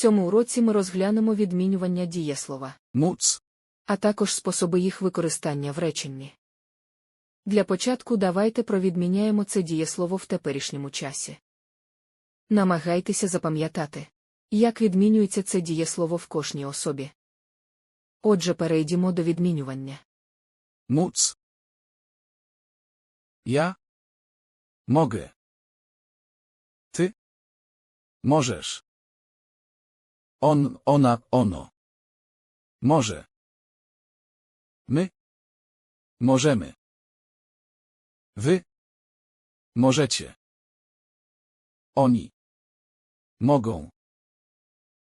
цьому уроці ми розглянемо відмінювання дієслова, Móc. а також способи їх використання в реченні. Для початку давайте провідміняємо це дієслово в теперішньому часі. Намагайтеся запам'ятати, як відмінюється це дієслово в кожній особі. Отже, перейдімо до відмінювання. Móc. Ja. Mogę. Ty. Możesz. On, ona, ono. Może. My. Możemy. Wy. Możecie. Oni. Mogą.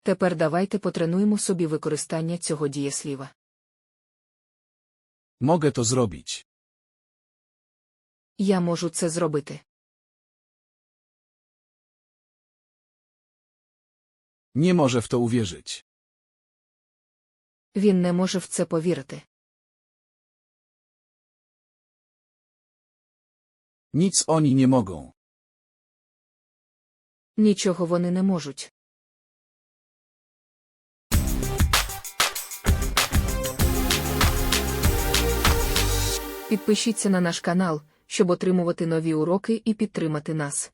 Тепер давайте потренуємо собі використання цього дієсліва. Mogę to zrobić. Я можу це зробити. Nie może w to uwierzyć. Він не може в це повірити. Nic oni nie mogą. Нічого вони не можуть. Підпишіться на наш канал, щоб отримувати нові уроки і підтримати нас.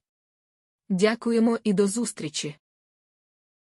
Дякуємо і до зустрічі!